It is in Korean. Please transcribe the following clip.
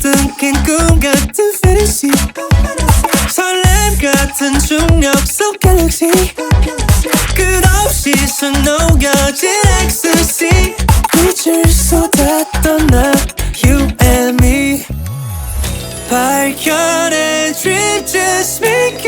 숨긴 꿈 같은 fantasy 설렘 같은 중력 속 갤럭시 끝없이 숨 녹여진 ecstasy 빛을 쏟았던 나 You and me 발견해 dream just make